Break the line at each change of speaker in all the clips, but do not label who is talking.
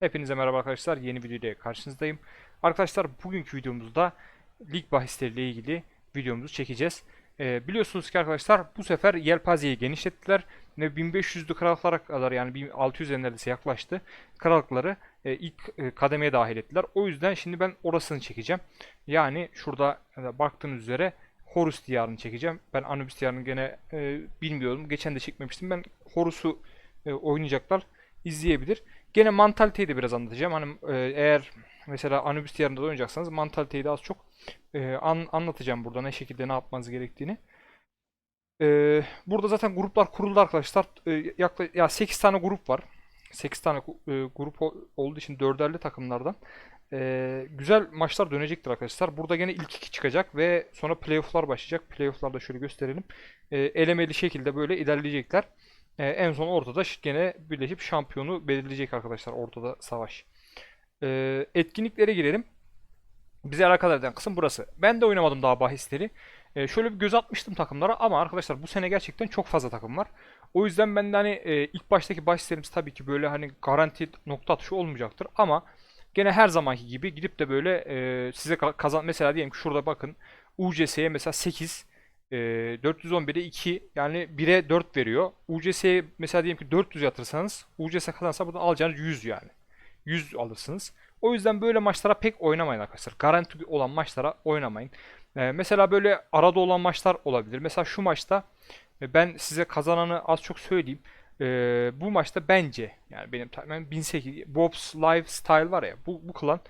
Hepinize merhaba arkadaşlar. Yeni video ile karşınızdayım. Arkadaşlar bugünkü videomuzda lig bahisleriyle ilgili videomuzu çekeceğiz. Ee, biliyorsunuz ki arkadaşlar bu sefer yelpazeyi genişlettiler ve 1500'lü krallıklara kadar yani 1600'e neredeyse yaklaştı. Krallıkları e, ilk e, kademeye dahil ettiler. O yüzden şimdi ben orasını çekeceğim. Yani şurada e, baktığınız üzere Horus diyarını çekeceğim. Ben Anubis diyarını gene e, bilmiyorum. Geçen de çekmemiştim. Ben Horus'u e, oynayacaklar izleyebilir. Gene mantaliteyi de biraz anlatacağım. Hani e, eğer mesela Anubis diyarında da oynayacaksanız mantaliteyi de az çok e, an- anlatacağım burada ne şekilde ne yapmanız gerektiğini. E, burada zaten gruplar kuruldu arkadaşlar. E, yaklaşık ya 8 tane grup var. 8 tane e, grup olduğu için dörderli takımlardan. E, güzel maçlar dönecektir arkadaşlar. Burada gene ilk iki çıkacak ve sonra playoff'lar başlayacak. Playoff'larda şöyle gösterelim. E, elemeli şekilde böyle ilerleyecekler. E, en son ortada gene birleşip şampiyonu belirleyecek arkadaşlar ortada savaş. E, etkinliklere girelim. Bizi alakadar eden kısım burası. Ben de oynamadım daha bahisleri. E, şöyle bir göz atmıştım takımlara ama arkadaşlar bu sene gerçekten çok fazla takım var. O yüzden ben de hani e, ilk baştaki bahislerimiz tabii ki böyle hani garanti nokta atışı olmayacaktır ama gene her zamanki gibi gidip de böyle e, size ka- kazan mesela diyelim ki şurada bakın UCS'ye mesela 8 e, 411'e 2 yani 1'e 4 veriyor. UCS'ye mesela diyelim ki 400 yatırsanız UCS kazansa buradan alacağınız 100 yani. 100 alırsınız. O yüzden böyle maçlara pek oynamayın arkadaşlar. Garanti olan maçlara oynamayın. Ee, mesela böyle arada olan maçlar olabilir. Mesela şu maçta e, ben size kazananı az çok söyleyeyim. Ee, bu maçta bence yani benim tahminim 1008 Bob's Lifestyle var ya bu, bu klan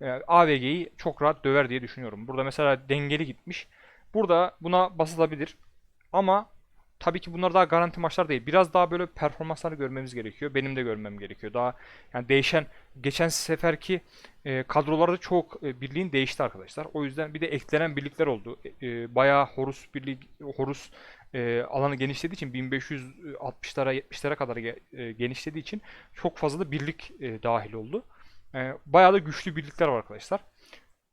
e, AVG'yi çok rahat döver diye düşünüyorum. Burada mesela dengeli gitmiş. Burada buna basılabilir. Ama tabii ki bunlar daha garanti maçlar değil. Biraz daha böyle performansları görmemiz gerekiyor. Benim de görmem gerekiyor. Daha yani değişen geçen seferki e, kadrolarda çok e, birliğin değişti arkadaşlar. O yüzden bir de eklenen birlikler oldu. E, e, bayağı Horus birliği Horus e, alanı genişlediği için 1560'lara 70'lere kadar e, genişlediği için çok fazla da birlik e, dahil oldu. E, bayağı da güçlü birlikler var arkadaşlar.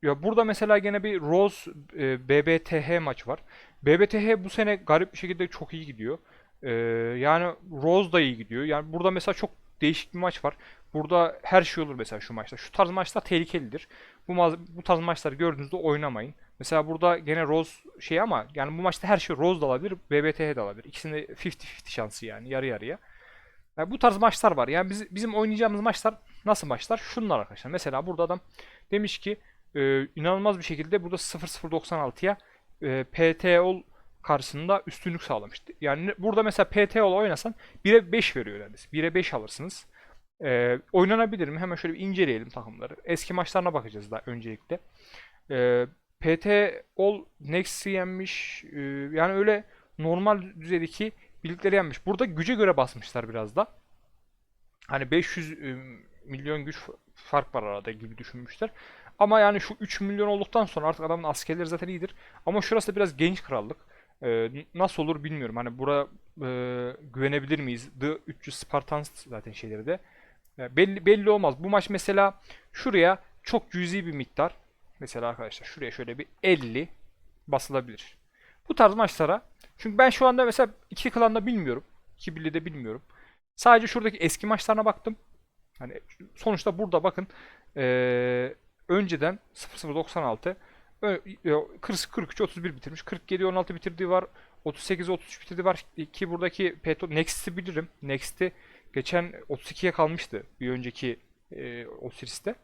Ya burada mesela gene bir Rose e, BBTH maç var. BBTH bu sene garip bir şekilde çok iyi gidiyor. E, yani Rose da iyi gidiyor. Yani burada mesela çok değişik bir maç var. Burada her şey olur mesela şu maçta. Şu tarz maçlar tehlikelidir. Bu maz- bu tarz maçları gördüğünüzde oynamayın. Mesela burada gene Rose şey ama yani bu maçta her şey Rose da alabilir, BBTH de alabilir. İkisinde 50-50 şansı yani yarı yarıya. Yani bu tarz maçlar var. Yani biz, bizim oynayacağımız maçlar nasıl maçlar? Şunlar arkadaşlar. Mesela burada adam demiş ki e, inanılmaz bir şekilde burada 0-0-96'ya e, PTOL karşısında üstünlük sağlamıştı. Yani burada mesela PTOL oynasan 1'e 5 veriyor neredeyse. 1'e 5 alırsınız. E, oynanabilir mi? Hemen şöyle bir inceleyelim takımları. Eski maçlarına bakacağız daha öncelikle. E, PTOL Next'i yenmiş. E, yani öyle normal düzeydeki birlikleri yenmiş. Burada güce göre basmışlar biraz da. Hani 500 e, milyon güç fark var arada gibi düşünmüşler. Ama yani şu 3 milyon olduktan sonra artık adamın askerleri zaten iyidir. Ama şurası da biraz genç krallık. E, n- nasıl olur bilmiyorum. Hani bura e, güvenebilir miyiz? The 300 Spartans zaten şeyleri de. E, belli belli olmaz. Bu maç mesela şuraya çok cüzi bir miktar mesela arkadaşlar şuraya şöyle bir 50 basılabilir. Bu tarz maçlara çünkü ben şu anda mesela iki klanda bilmiyorum. İki birliği de bilmiyorum. Sadece şuradaki eski maçlarına baktım. Hani sonuçta burada bakın eee, önceden 0096 ö- ö- 40 43 31 bitirmiş. 47 16 bitirdiği var. 38 33 bitirdiği var. Ki buradaki Peto Next'i bilirim. Next'i geçen 32'ye kalmıştı bir önceki eee Osiris'te.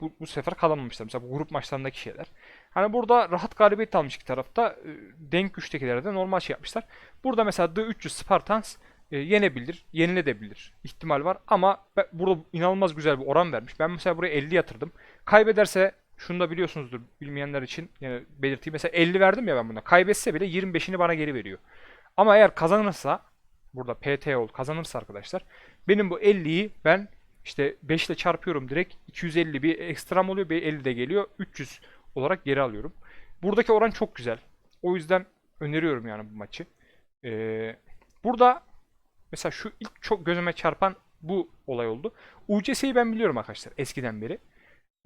Bu, bu sefer kalamamışlar. Mesela bu grup maçlarındaki şeyler. Hani burada rahat galibiyet almış iki tarafta. e, Denk güçtekilere de normal şey yapmışlar. Burada mesela D300 Spartans e, yenebilir, yenilebilir ihtimal var ama be- burada inanılmaz güzel bir oran vermiş. Ben mesela buraya 50 yatırdım. Kaybederse şunu da biliyorsunuzdur bilmeyenler için yani belirteyim. Mesela 50 verdim ya ben buna. Kaybetse bile 25'ini bana geri veriyor. Ama eğer kazanırsa burada PT ol kazanırsa arkadaşlar benim bu 50'yi ben işte 5 ile çarpıyorum direkt 250 bir ekstram oluyor bir 50 de geliyor 300 olarak geri alıyorum. Buradaki oran çok güzel. O yüzden öneriyorum yani bu maçı. Ee, burada mesela şu ilk çok gözüme çarpan bu olay oldu. UCS'yi ben biliyorum arkadaşlar eskiden beri.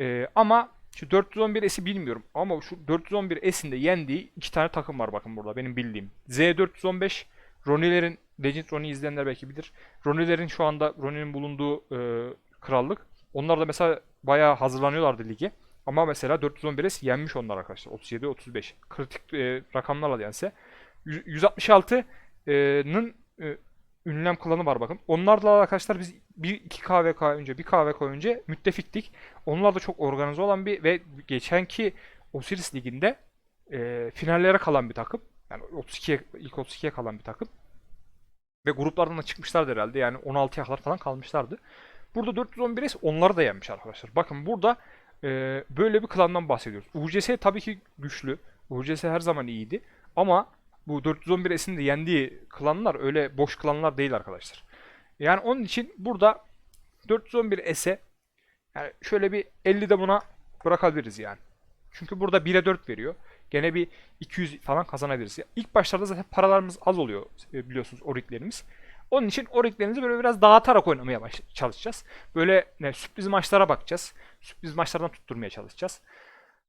Ee, ama şu 411 S'i bilmiyorum. Ama şu 411 S'in de yendiği iki tane takım var bakın burada benim bildiğim. Z415 Roniler'in Legend Ronnie izleyenler belki bilir. Roniler'in şu anda Ronnie'nin bulunduğu e, krallık. Onlar da mesela bayağı hazırlanıyorlardı lige. Ama mesela 411'e yenmiş onlar arkadaşlar. 37-35. Kritik e, rakamlarla yense. 166'nın e, ünlem klanı var bakın. Onlarla arkadaşlar biz bir iki KVK önce, bir KVK önce müttefiktik. Onlar da çok organize olan bir ve geçenki Osiris liginde e, finallere kalan bir takım. Yani 32'ye ilk 32'ye kalan bir takım. Ve gruplardan da çıkmışlardı herhalde. Yani 16'ya kadar falan kalmışlardı. Burada 411'e onları da yenmiş arkadaşlar. Bakın burada e, böyle bir klandan bahsediyoruz. UCS tabii ki güçlü. UCS her zaman iyiydi. Ama bu 411 de yendiği klanlar öyle boş klanlar değil arkadaşlar. Yani onun için burada 411 S'e yani şöyle bir 50 de buna bırakabiliriz yani. Çünkü burada 1'e 4 veriyor. Gene bir 200 falan kazanabiliriz. İlk başlarda zaten paralarımız az oluyor e, biliyorsunuz oriklerimiz. Onun için oriklerimizi böyle biraz dağıtarak oynamaya çalışacağız. Böyle ne, sürpriz maçlara bakacağız. Sürpriz maçlardan tutturmaya çalışacağız.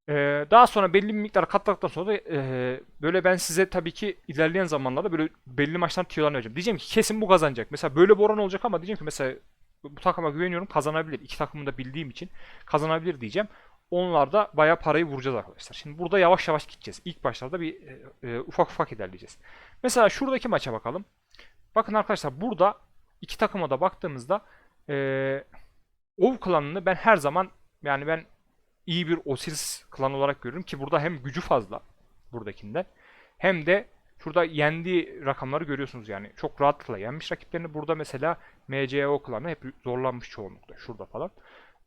Ee, daha sonra belli bir miktar katladıktan sonra da e, böyle ben size tabii ki ilerleyen zamanlarda böyle belli maçlar tiyolarını vereceğim. Diyeceğim ki kesin bu kazanacak. Mesela böyle bir oran olacak ama diyeceğim ki mesela bu takıma güveniyorum kazanabilir. İki takımı da bildiğim için kazanabilir diyeceğim. Onlarda bayağı parayı vuracağız arkadaşlar. Şimdi burada yavaş yavaş gideceğiz. İlk başlarda bir e, e, ufak ufak ilerleyeceğiz. Mesela şuradaki maça bakalım. Bakın arkadaşlar burada iki takıma da baktığımızda e, Ov klanını ben her zaman yani ben iyi bir Osiris klan olarak görürüm ki burada hem gücü fazla buradakinden hem de şurada yendiği rakamları görüyorsunuz yani. Çok rahatlıkla yenmiş rakiplerini. Burada mesela MCO klanı hep zorlanmış çoğunlukla şurada falan.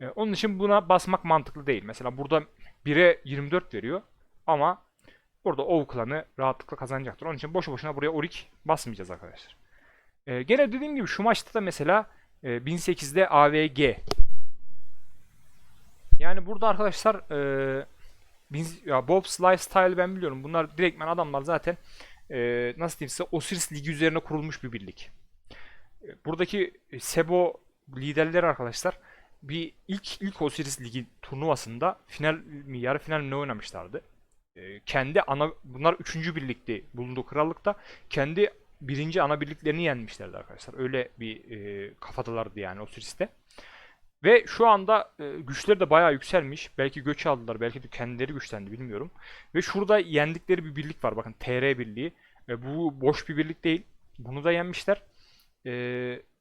Ee, onun için buna basmak mantıklı değil. Mesela burada 1'e 24 veriyor ama burada Ov klanı rahatlıkla kazanacaktır. Onun için boşu boşuna buraya Orik basmayacağız arkadaşlar. Ee, gene dediğim gibi şu maçta da mesela e, 1008'de AVG yani burada arkadaşlar e, biz, ya Bob's Lifestyle ben biliyorum. Bunlar direktmen adamlar zaten e, nasıl diyeyim size Osiris Ligi üzerine kurulmuş bir birlik. E, buradaki Sebo liderleri arkadaşlar bir ilk ilk Osiris Ligi turnuvasında final mi yarı final mi ne oynamışlardı. E, kendi ana bunlar üçüncü birlikte bulunduğu krallıkta kendi birinci ana birliklerini yenmişlerdi arkadaşlar. Öyle bir e, kafadalardı yani Osiris'te. Ve şu anda e, güçleri de bayağı yükselmiş. Belki göç aldılar, belki de kendileri güçlendi bilmiyorum. Ve şurada yendikleri bir birlik var. Bakın TR birliği. Ve bu boş bir birlik değil. Bunu da yenmişler. E,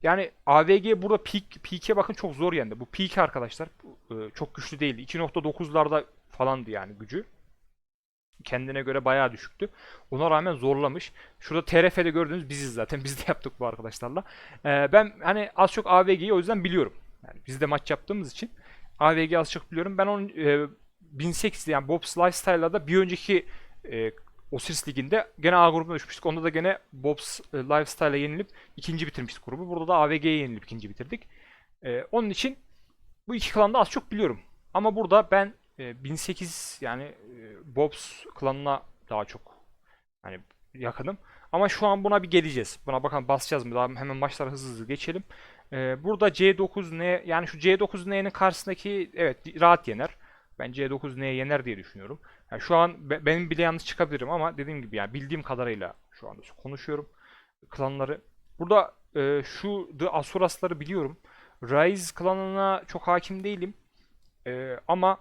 yani AVG burada peak, peak'e bakın çok zor yendi. Bu peak arkadaşlar e, çok güçlü değildi. 2.9'larda falandı yani gücü. Kendine göre bayağı düşüktü. Ona rağmen zorlamış. Şurada TRF'de gördüğünüz biziz zaten. Biz de yaptık bu arkadaşlarla. E, ben hani az çok AVG'yi o yüzden biliyorum. Yani biz de maç yaptığımız için AVG az çok biliyorum. Ben onun e, 1008 yani Bob's Lifestyle'da da bir önceki e, Osiris Ligi'nde gene A grubuna düşmüştük. Onda da gene Bob's e, Lifestyle'a yenilip ikinci bitirmiştik grubu. Burada da AVG'ye yenilip ikinci bitirdik. E, onun için bu iki klanda az çok biliyorum. Ama burada ben e, 1008 yani e, Bob's klanına daha çok hani yakınım. Ama şu an buna bir geleceğiz. Buna bakalım basacağız mı? Daha hemen maçlara hızlı hızlı geçelim. Ee, burada C9N yani şu C9N'nin karşısındaki evet rahat yener. Ben C9N'ye yener diye düşünüyorum. Yani şu an be, benim bile yanlış çıkabilirim ama dediğim gibi yani bildiğim kadarıyla şu anda konuşuyorum klanları. Burada e, şu The Asuras'ları biliyorum. Rise klanına çok hakim değilim. E, ama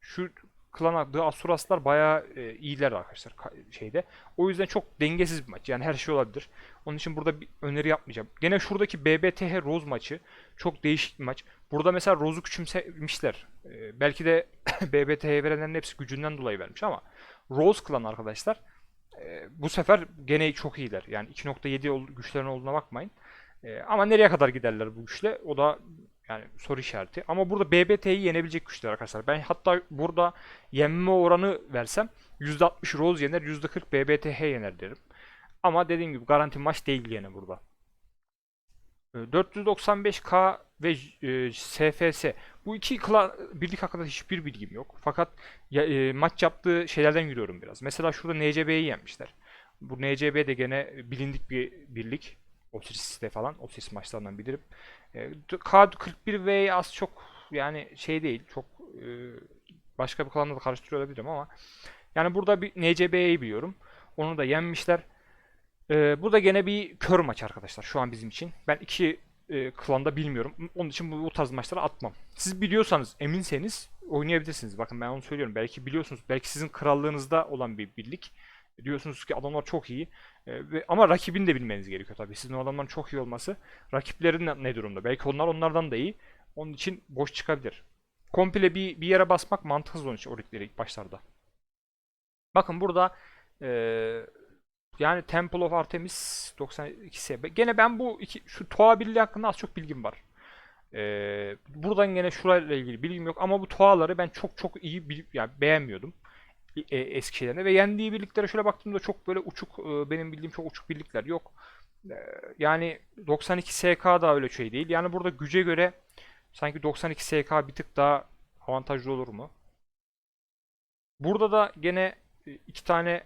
şu klan adı Asuraslar bayağı e, iyiler arkadaşlar şeyde. O yüzden çok dengesiz bir maç. Yani her şey olabilir. Onun için burada bir öneri yapmayacağım. Gene şuradaki BBTH Rose maçı çok değişik bir maç. Burada mesela Rose'u küçümsemişler. E, belki de BBTH'ye verenlerin hepsi gücünden dolayı vermiş ama Rose klan arkadaşlar e, bu sefer gene çok iyiler. Yani 2.7 güçlerine olduğuna bakmayın. E, ama nereye kadar giderler bu güçle? O da yani soru işareti. Ama burada BBT'yi yenebilecek güçler arkadaşlar. Ben hatta burada yenme oranı versem %60 Rose yener, %40 BBTH yener derim. Ama dediğim gibi garanti maç değil yine burada. 495K ve e, SFS. Bu iki birlik hakkında hiçbir bilgim yok. Fakat ya, e, maç yaptığı şeylerden yürüyorum biraz. Mesela şurada NCB'yi yenmişler. Bu NCB de gene bilindik bir birlik. Osiris'te falan. Osiris maçlarından bilirim. E, K41V az çok yani şey değil. Çok e, başka bir klanla da karıştırıyor olabilirim ama yani burada bir NCB'yi biliyorum. Onu da yenmişler. E, bu da gene bir kör maç arkadaşlar şu an bizim için. Ben iki e, klanda bilmiyorum. Onun için bu, bu tarz maçlara atmam. Siz biliyorsanız, eminseniz oynayabilirsiniz. Bakın ben onu söylüyorum. Belki biliyorsunuz. Belki sizin krallığınızda olan bir birlik. Diyorsunuz ki adamlar çok iyi. E, ve, ama rakibini de bilmeniz gerekiyor tabii. Sizin o adamların çok iyi olması. Rakiplerin ne, durumda? Belki onlar onlardan da iyi. Onun için boş çıkabilir. Komple bir, bir yere basmak mantıksız onun için o ligleri ilk başlarda. Bakın burada e, yani Temple of Artemis 92 Gene ben bu iki, şu Toa Birliği hakkında az çok bilgim var. Ee, buradan gene şurayla ilgili bilgim yok ama bu Toa'ları ben çok çok iyi bil, yani beğenmiyordum e, eski şeylerine ve yendiği birliklere şöyle baktığımda çok böyle uçuk e, benim bildiğim çok uçuk birlikler yok. E, yani 92 SK da öyle şey değil. Yani burada güce göre sanki 92 SK bir tık daha avantajlı olur mu? Burada da gene e, iki tane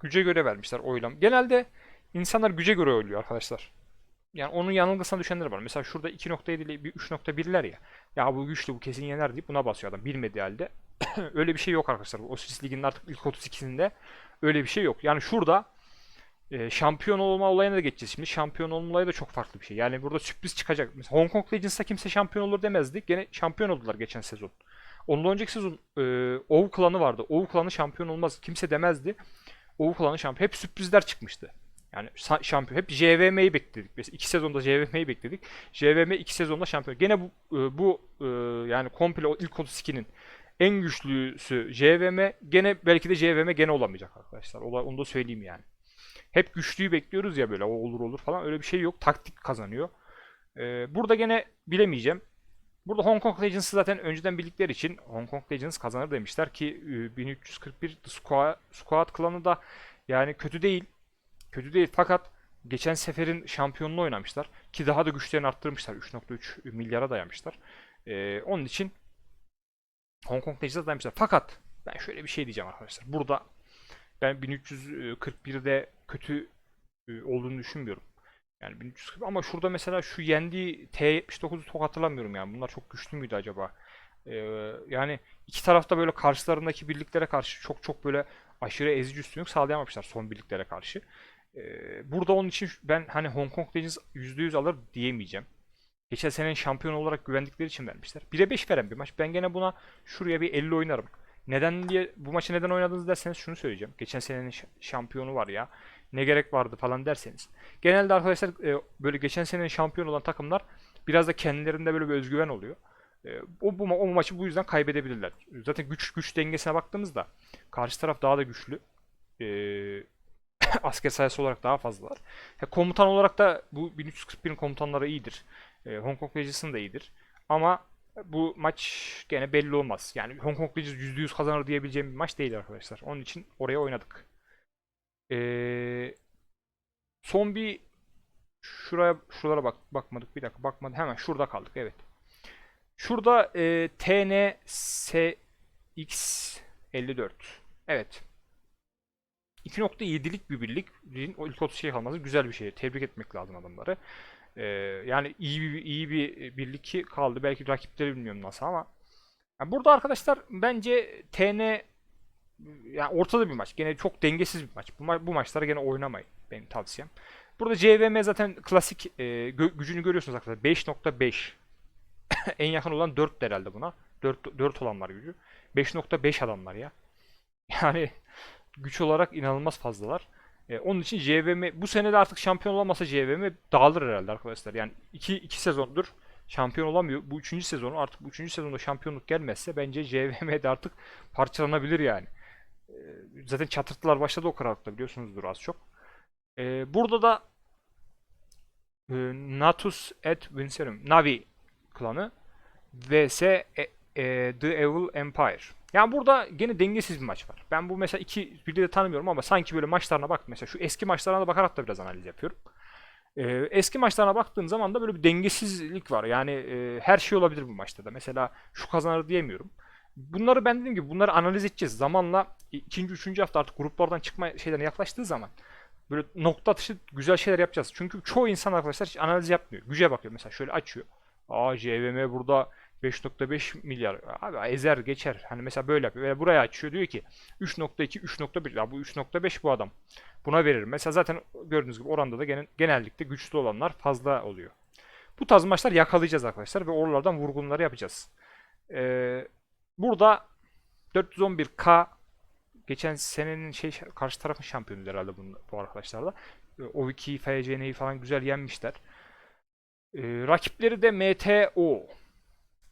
güce göre vermişler oylam. Genelde insanlar güce göre oyluyor arkadaşlar. Yani onun yanılgısına düşenler var. Mesela şurada 2.7 ile bir 3.1'ler ya. Ya bu güçlü bu kesin yener deyip buna basıyor adam bilmediği halde. öyle bir şey yok arkadaşlar. O Swiss Ligi'nin artık ilk 32'sinde öyle bir şey yok. Yani şurada e, şampiyon olma olayına da geçeceğiz şimdi. Şampiyon olma olayı da çok farklı bir şey. Yani burada sürpriz çıkacak. Mesela Hong Kong Legends'ta kimse şampiyon olur demezdik. Gene şampiyon oldular geçen sezon. Ondan önceki sezon e, Ov klanı vardı. Ov klanı şampiyon olmaz. Kimse demezdi. Ov klanı şampiyon. Hep sürprizler çıkmıştı. Yani şampiyon. Hep JVM'yi bekledik. Mesela iki sezonda JVM'yi bekledik. JVM iki sezonda şampiyon. Gene bu e, bu e, yani komple ilk 32'nin en güçlüsü JVM. Gene belki de JVM gene olamayacak arkadaşlar. Onu da söyleyeyim yani. Hep güçlüyü bekliyoruz ya böyle olur olur falan. Öyle bir şey yok. Taktik kazanıyor. Ee, burada gene bilemeyeceğim. Burada Hong Kong Legends'ı zaten önceden bildikleri için Hong Kong Legends kazanır demişler ki 1341 The Squad, Squad klanı da yani kötü değil. Kötü değil fakat geçen seferin şampiyonluğu oynamışlar. Ki daha da güçlerini arttırmışlar. 3.3 milyara dayamışlar. Ee, onun için Hong Kong Legends'a dayamışlar. Fakat ben şöyle bir şey diyeceğim arkadaşlar. Burada ben 1341'de kötü e, olduğunu düşünmüyorum. Yani 1340 ama şurada mesela şu yendiği T79'u çok hatırlamıyorum yani. Bunlar çok güçlü müydü acaba? Ee, yani iki tarafta böyle karşılarındaki birliklere karşı çok çok böyle aşırı ezici üstünlük sağlayamamışlar son birliklere karşı. Ee, burada onun için ben hani Hong Kong Legends %100 alır diyemeyeceğim. Geçen senenin şampiyon olarak güvendikleri için vermişler. 1'e 5 veren bir maç. Ben gene buna şuraya bir 50 oynarım. Neden diye bu maçı neden oynadınız derseniz şunu söyleyeceğim. Geçen senenin şampiyonu var ya. Ne gerek vardı falan derseniz. Genelde arkadaşlar e, böyle geçen senenin şampiyon olan takımlar biraz da kendilerinde böyle bir özgüven oluyor. E, o, bu, o maçı bu yüzden kaybedebilirler. Zaten güç güç dengesine baktığımızda karşı taraf daha da güçlü. E, asker sayısı olarak daha fazlalar. E, komutan olarak da bu 1341'in komutanları iyidir. E, Hong Kong Legends'ın da iyidir. Ama bu maç gene belli olmaz. Yani Hong Kong Legends %100 kazanır diyebileceğim bir maç değil arkadaşlar. Onun için oraya oynadık. Ee, son bir şuraya şuralara bak bakmadık. Bir dakika bakmadı. Hemen şurada kaldık. Evet. Şurada e, TNSX54. Evet. 2.7'lik bir birlik. İlk 30 şey kalması güzel bir şey. Tebrik etmek lazım adamları. Ee, yani iyi bir iyi bir birlik ki kaldı. Belki rakipleri bilmiyorum nasıl ama. Yani burada arkadaşlar bence TN yani ortada bir maç. Gene çok dengesiz bir maç. Bu, ma bu maçlara gene oynamayın. Benim tavsiyem. Burada CVM zaten klasik e, gö gücünü görüyorsunuz arkadaşlar. 5.5 en yakın olan 4 herhalde buna. 4, 4 olanlar gücü. 5.5 adamlar ya. Yani güç olarak inanılmaz fazlalar. E, onun için JVM bu sene de artık şampiyon olamasa JVM dağılır herhalde arkadaşlar. Yani 2 2 sezondur şampiyon olamıyor. Bu 3. sezonu artık bu 3. sezonda şampiyonluk gelmezse bence JVM de artık parçalanabilir yani. E, zaten çatırtılar başladı o karanlıkta biliyorsunuzdur az çok. E, burada da e, Natus et Vincerum Navi klanı vs e, e, The Evil Empire. Yani burada gene dengesiz bir maç var. Ben bu mesela iki birliği de tanımıyorum ama sanki böyle maçlarına bak mesela şu eski maçlarına da bakarak da biraz analiz yapıyorum. Ee, eski maçlarına baktığım zaman da böyle bir dengesizlik var. Yani e, her şey olabilir bu maçta da. Mesela şu kazanır diyemiyorum. Bunları ben dediğim gibi bunları analiz edeceğiz. Zamanla ikinci, üçüncü hafta artık gruplardan çıkma şeylerine yaklaştığı zaman böyle nokta atışı güzel şeyler yapacağız. Çünkü çoğu insan arkadaşlar hiç analiz yapmıyor. Güce bakıyor mesela şöyle açıyor. Aa JVM burada 5.5 milyar. Abi ezer geçer. Hani mesela böyle yapıyor. Ve buraya açıyor diyor ki 3.2 3.1 ya bu 3.5 bu adam. Buna veririm. Mesela zaten gördüğünüz gibi oranda da genel, genellikle güçlü olanlar fazla oluyor. Bu tarz maçlar yakalayacağız arkadaşlar ve oralardan vurgunları yapacağız. Ee, burada 411K geçen senenin şey karşı tarafın şampiyonu herhalde bu, bu arkadaşlarla. Ee, O2, FCN'yi falan güzel yenmişler. Ee, rakipleri de MTO.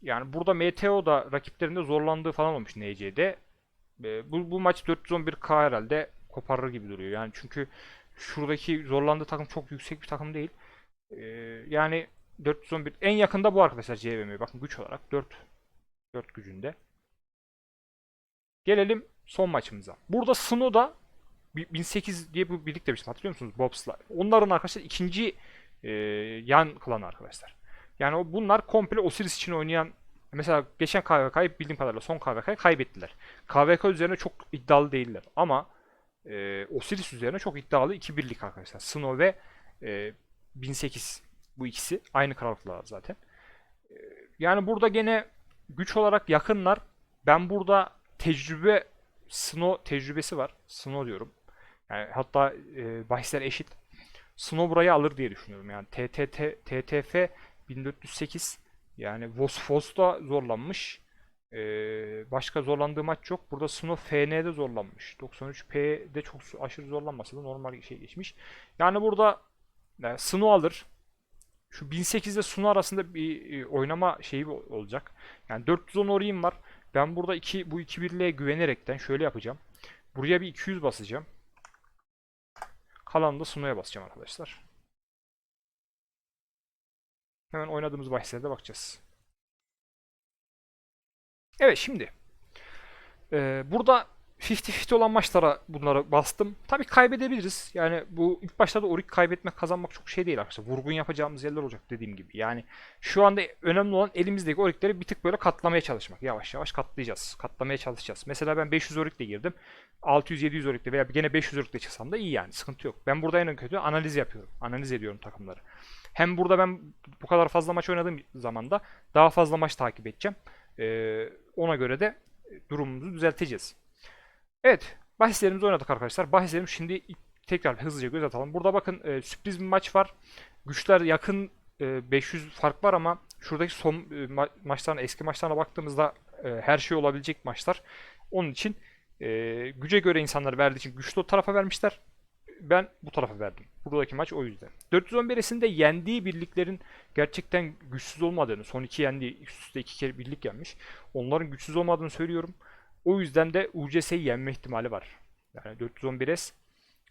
Yani burada MTO da rakiplerinde zorlandığı falan olmuş NC'de. Ee, bu, bu maç 411K herhalde koparır gibi duruyor. Yani çünkü şuradaki zorlandığı takım çok yüksek bir takım değil. Ee, yani 411 en yakında bu arkadaşlar CVM. Bakın güç olarak 4 4 gücünde. Gelelim son maçımıza. Burada Snow'da 1008 diye bir birlik demiştim hatırlıyor musunuz? Bobs'la. Onların arkadaşlar ikinci e, yan klanı arkadaşlar. Yani o, bunlar komple Osiris için oynayan mesela geçen KVK'yı bildiğim kadarıyla son KVK'yı kaybettiler. KVK üzerine çok iddialı değiller ama e, Osiris üzerine çok iddialı iki birlik arkadaşlar. Snow ve e, 1008 bu ikisi aynı krallıklar zaten. E, yani burada gene güç olarak yakınlar. Ben burada tecrübe Snow tecrübesi var. Snow diyorum. Yani hatta e, bahisler eşit. Snow burayı alır diye düşünüyorum. Yani TTT TTF 1408 yani Vosfos da zorlanmış. Ee, başka zorlandığı maç yok. Burada Snow FN'de zorlanmış. 93P'de çok aşırı zorlanmasa da normal şey geçmiş. Yani burada yani Snow alır. Şu 1008 ile Snow arasında bir e, oynama şeyi olacak. Yani 410 orayım var. Ben burada iki, bu 2-1'liğe güvenerekten şöyle yapacağım. Buraya bir 200 basacağım. Kalanını da Snow'ya basacağım arkadaşlar. Hemen oynadığımız bahislerde bakacağız. Evet şimdi. Ee, burada 50-50 olan maçlara bunları bastım. Tabii kaybedebiliriz. Yani bu ilk başlarda orik kaybetmek kazanmak çok şey değil arkadaşlar. Vurgun yapacağımız yerler olacak dediğim gibi. Yani şu anda önemli olan elimizdeki orikleri bir tık böyle katlamaya çalışmak. Yavaş yavaş katlayacağız. Katlamaya çalışacağız. Mesela ben 500 orikle girdim. 600-700 orikle veya gene 500 orikle çıksam da iyi yani. Sıkıntı yok. Ben burada en kötü analiz yapıyorum. Analiz ediyorum takımları. Hem burada ben bu kadar fazla maç oynadığım zaman da daha fazla maç takip edeceğim. Ee, ona göre de durumumuzu düzelteceğiz. Evet, bahislerimizi oynadık arkadaşlar. Bahislerimiz şimdi tekrar hızlıca göz atalım. Burada bakın e, sürpriz bir maç var. Güçler yakın e, 500 fark var ama şuradaki son e, ma maçlarına, eski maçlarına baktığımızda e, her şey olabilecek maçlar. Onun için e, güce göre insanlar verdiği için güçlü o tarafa vermişler. Ben bu tarafa verdim. Buradaki maç o yüzden. 411'esinde yendiği birliklerin gerçekten güçsüz olmadığını, son iki yendiği, üst üste iki kere birlik yenmiş. Onların güçsüz olmadığını söylüyorum. O yüzden de UCS'yi yenme ihtimali var. Yani 411S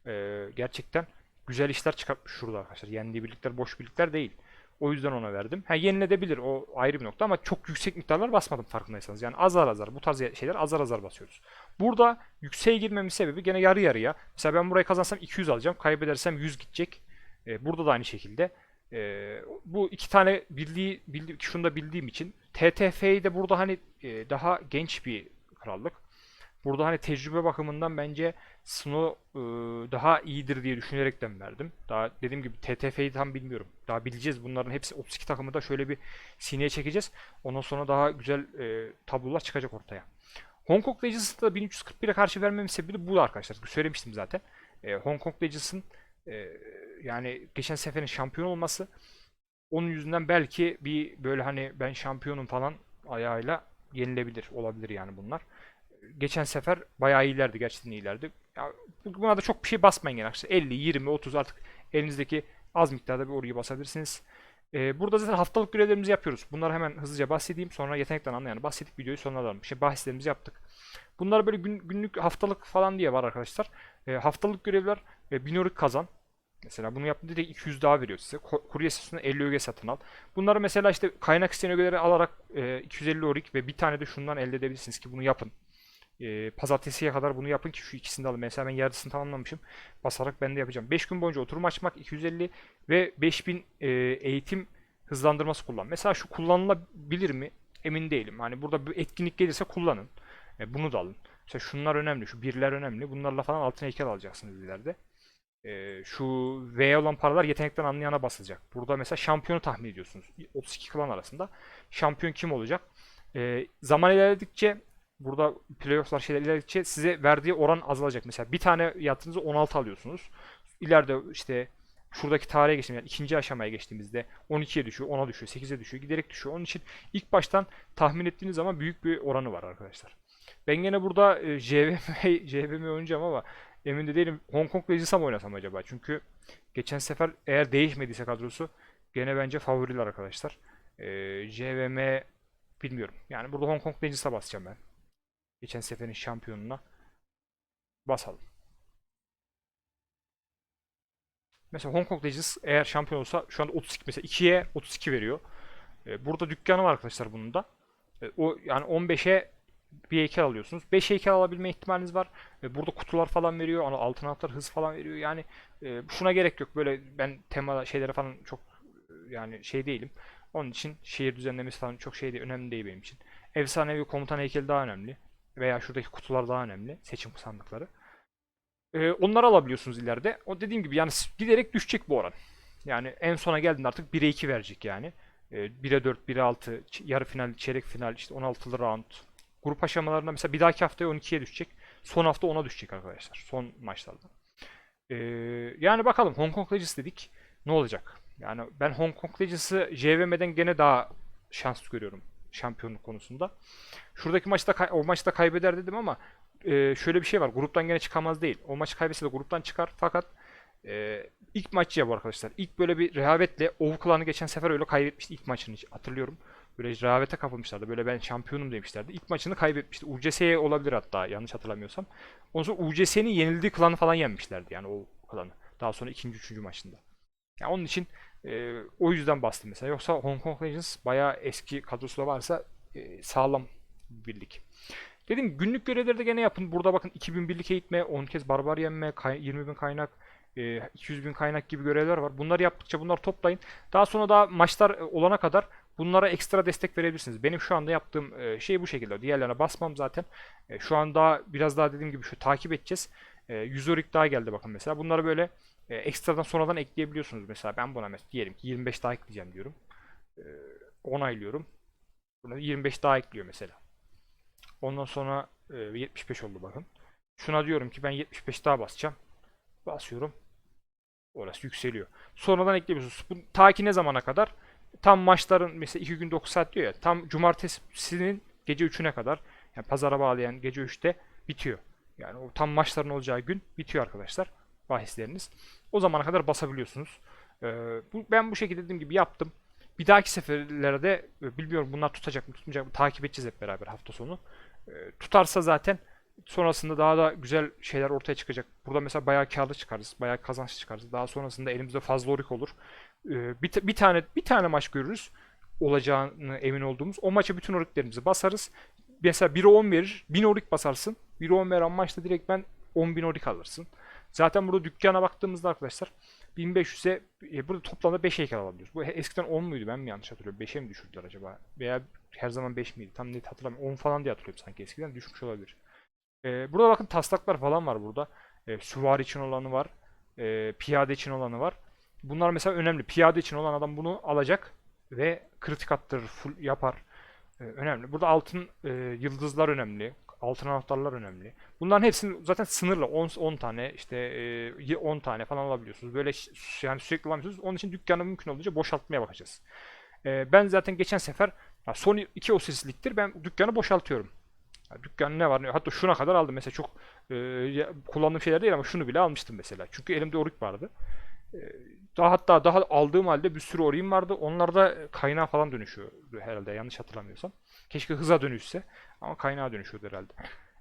e, gerçekten güzel işler çıkartmış şurada arkadaşlar. Yendiği birlikler boş birlikler değil. O yüzden ona verdim. Ha yenilebilir o ayrı bir nokta ama çok yüksek miktarlar basmadım farkındaysanız. Yani azar azar bu tarz şeyler azar azar basıyoruz. Burada yükseğe girmemin sebebi gene yarı yarıya. Mesela ben burayı kazansam 200 alacağım. Kaybedersem 100 gidecek. E, burada da aynı şekilde. E, bu iki tane bildiği, bildiği şunu da bildiğim için TTF'yi de burada hani e, daha genç bir krallık. Burada hani tecrübe bakımından bence Snow e, daha iyidir diye düşünerekten verdim. Daha dediğim gibi TTF'yi tam bilmiyorum. Daha bileceğiz. Bunların hepsi 32 takımı da şöyle bir sineye çekeceğiz. Ondan sonra daha güzel e, tablolar çıkacak ortaya. Hong Kong Legends'ı da 1341'e karşı vermemin sebebi bu arkadaşlar. Söylemiştim zaten. E, Hong Kong Legends'ın e, yani geçen seferin şampiyon olması onun yüzünden belki bir böyle hani ben şampiyonum falan ayağıyla yenilebilir olabilir yani bunlar geçen sefer bayağı iyilerdi. Gerçekten iyilerdi. Ya, buna da çok bir şey basmayın yani. 50, 20, 30 artık elinizdeki az miktarda bir orayı basabilirsiniz. Ee, burada zaten haftalık görevlerimizi yapıyoruz. Bunları hemen hızlıca bahsedeyim. Sonra yetenekten anlayan bahsettik videoyu sonradan. İşte bahislerimizi yaptık. Bunlar böyle gün, günlük haftalık falan diye var arkadaşlar. Ee, haftalık görevler e, binorik kazan. Mesela bunu yaptığında direkt 200 daha veriyor size. Kurye sesine 50 öge satın al. Bunları mesela işte kaynak isteyen ögeleri alarak e, 250 orik ve bir tane de şundan elde edebilirsiniz ki bunu yapın. E, pazartesiye kadar bunu yapın ki şu ikisini de alın. Mesela ben yarısını tamamlamışım. Basarak ben de yapacağım. 5 gün boyunca oturum açmak 250 ve 5000 e, eğitim hızlandırması kullan. Mesela şu kullanılabilir mi? Emin değilim. Hani burada bir etkinlik gelirse kullanın. E, bunu da alın. Mesela şunlar önemli. Şu birler önemli. Bunlarla falan altın heykel alacaksınız ileride. E, şu V olan paralar yetenekten anlayana basılacak. Burada mesela şampiyonu tahmin ediyorsunuz. 32 klan arasında. Şampiyon kim olacak? E, zaman ilerledikçe burada playofflar şeyler ilerledikçe size verdiği oran azalacak. Mesela bir tane yatırınca 16 alıyorsunuz. İleride işte şuradaki tarihe geçtiğimizde yani ikinci aşamaya geçtiğimizde 12'ye düşüyor, 10'a düşüyor, 8'e düşüyor, giderek düşüyor. Onun için ilk baştan tahmin ettiğiniz zaman büyük bir oranı var arkadaşlar. Ben gene burada e, JVM, JVM oynayacağım ama emin de değilim. Hong Kong Legends'a mı oynasam acaba? Çünkü geçen sefer eğer değişmediyse kadrosu gene bence favoriler arkadaşlar. E, JVM bilmiyorum. Yani burada Hong Kong Legends'a basacağım ben. Geçen seferin şampiyonuna. Basalım. Mesela Hong Kong Legends eğer şampiyon olsa şu anda 32 mesela 2'ye 32 veriyor. E, burada dükkanı var arkadaşlar bunun da. E, o yani 15'e bir heykel alıyorsunuz. 5 heykel alabilme ihtimaliniz var. Burada kutular falan veriyor. Hani altın anahtar hız falan veriyor. Yani e, şuna gerek yok. Böyle ben tema şeylere falan çok e, yani şey değilim. Onun için şehir düzenlemesi falan çok şey değil, önemli değil benim için. Efsanevi komutan heykeli daha önemli. Veya şuradaki kutular daha önemli. Seçim sandıkları. Ee, onları alabiliyorsunuz ileride. O dediğim gibi yani giderek düşecek bu oran. Yani en sona geldiğinde artık 1'e 2 verecek yani. Ee, 1'e 4, 1'e 6, ç- yarı final, çeyrek final, işte 16'lı round. Grup aşamalarında mesela bir dahaki haftaya 12'ye düşecek. Son hafta 10'a düşecek arkadaşlar. Son maçlarda. Ee, yani bakalım Hong Kong Legends dedik. Ne olacak? Yani ben Hong Kong Legends'ı JVM'den gene daha şanslı görüyorum şampiyonluk konusunda. Şuradaki maçta o maçta kaybeder dedim ama e, şöyle bir şey var. Gruptan gene çıkamaz değil. O maçı kaybetse de gruptan çıkar. Fakat e, ilk maç ya bu arkadaşlar. İlk böyle bir rehavetle Ovu Klan'ı geçen sefer öyle kaybetmişti ilk maçını hatırlıyorum. Böyle rehavete kapılmışlardı. Böyle ben şampiyonum demişlerdi. İlk maçını kaybetmişti. UCS'ye olabilir hatta yanlış hatırlamıyorsam. Ondan sonra UCS'nin yenildiği klanı falan yenmişlerdi yani o klanı. Daha sonra ikinci, üçüncü maçında. Ya onun için e, o yüzden bastım mesela. Yoksa Hong Kong Legends bayağı eski kadrosu da varsa e, sağlam bir birlik. Dedim günlük görevleri de gene yapın. Burada bakın 2000 birlik eğitme, 10 kez barbar yenme, kay- 20 bin kaynak, e, 200 bin kaynak gibi görevler var. Bunları yaptıkça bunları toplayın. Daha sonra da maçlar e, olana kadar bunlara ekstra destek verebilirsiniz. Benim şu anda yaptığım e, şey bu şekilde. Diğerlerine basmam zaten. E, Şu anda biraz daha dediğim gibi şu takip edeceğiz. E, 100 orik daha geldi bakın mesela. Bunları böyle e, ekstradan sonradan ekleyebiliyorsunuz mesela. Ben buna mesela diyelim ki 25 daha ekleyeceğim diyorum. E, onaylıyorum. Buna 25 daha ekliyor mesela. Ondan sonra e, 75 oldu bakın. Şuna diyorum ki ben 75 daha basacağım. Basıyorum. Orası yükseliyor. Sonradan ekleyebiliyorsunuz. Bu ta ki ne zamana kadar? Tam maçların mesela 2 gün 9 saat diyor ya. Tam cumartesinin gece 3'üne kadar yani pazara bağlayan gece 3'te bitiyor. Yani o tam maçların olacağı gün bitiyor arkadaşlar bahisleriniz. O zamana kadar basabiliyorsunuz. Ee, ben bu şekilde dediğim gibi yaptım. Bir dahaki seferlerde e, bilmiyorum bunlar tutacak mı tutmayacak mı takip edeceğiz hep beraber hafta sonu. Ee, tutarsa zaten sonrasında daha da güzel şeyler ortaya çıkacak. Burada mesela bayağı karlı çıkarız, bayağı kazançlı çıkarız. Daha sonrasında elimizde fazla orik olur. Ee, bir, bir tane bir tane maç görürüz olacağını emin olduğumuz. O maça bütün oriklerimizi basarız. Mesela 1'e 10 verir, 1000 orik basarsın. 1'e 10 veren maçta direkt ben 10.000 orik alırsın. Zaten burada dükkana baktığımızda arkadaşlar 1500'e e, burada toplamda 5 heykel alabiliyoruz. Bu eskiden 10 muydu ben mi yanlış hatırlıyorum? 5'e mi düşürdüler acaba? Veya her zaman 5 miydi? Tam net hatırlamıyorum. 10 falan diye hatırlıyorum sanki eskiden düşmüş olabilir. Ee, burada bakın taslaklar falan var burada. Ee, süvari için olanı var. Ee, piyade için olanı var. Bunlar mesela önemli. Piyade için olan adam bunu alacak ve kritik attırır, full yapar. Ee, önemli. Burada altın e, yıldızlar önemli. Altın anahtarlar önemli. Bunların hepsini zaten sınırlı. 10, 10 tane işte e, 10 tane falan alabiliyorsunuz. Böyle yani sürekli alamıyorsunuz. Onun için dükkanı mümkün olduğunca boşaltmaya bakacağız. Ee, ben zaten geçen sefer son iki osisliktir ben dükkanı boşaltıyorum. Ya dükkan ne var ne hatta şuna kadar aldım mesela çok e, kullandığım şeyler değil ama şunu bile almıştım mesela. Çünkü elimde orik vardı. E, daha hatta daha aldığım halde bir sürü oriğim vardı. Onlar da kaynağa falan dönüşüyor herhalde yanlış hatırlamıyorsam. Keşke hıza dönüşse ama kaynağa dönüşüyordu herhalde.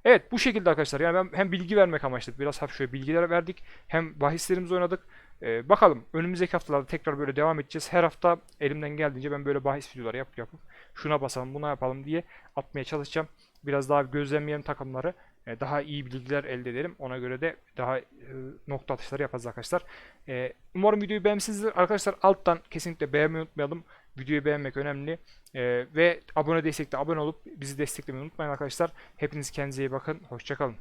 Evet bu şekilde arkadaşlar. Yani ben hem bilgi vermek amaçlı biraz hafif şöyle bilgiler verdik. Hem bahislerimizi oynadık. Ee, bakalım önümüzdeki haftalarda tekrar böyle devam edeceğiz. Her hafta elimden geldiğince ben böyle bahis videoları yap yapıp şuna basalım buna yapalım diye atmaya çalışacağım. Biraz daha gözlemleyelim takımları. e, Daha iyi bilgiler elde edelim. Ona göre de daha e, nokta atışları yaparız arkadaşlar. E, Umarım videoyu beğenmişsinizdir. Arkadaşlar alttan kesinlikle beğenmeyi unutmayalım. Videoyu beğenmek önemli. E, Ve abone değilsek de abone olup bizi desteklemeyi unutmayın arkadaşlar. Hepiniz kendinize iyi bakın. Hoşçakalın.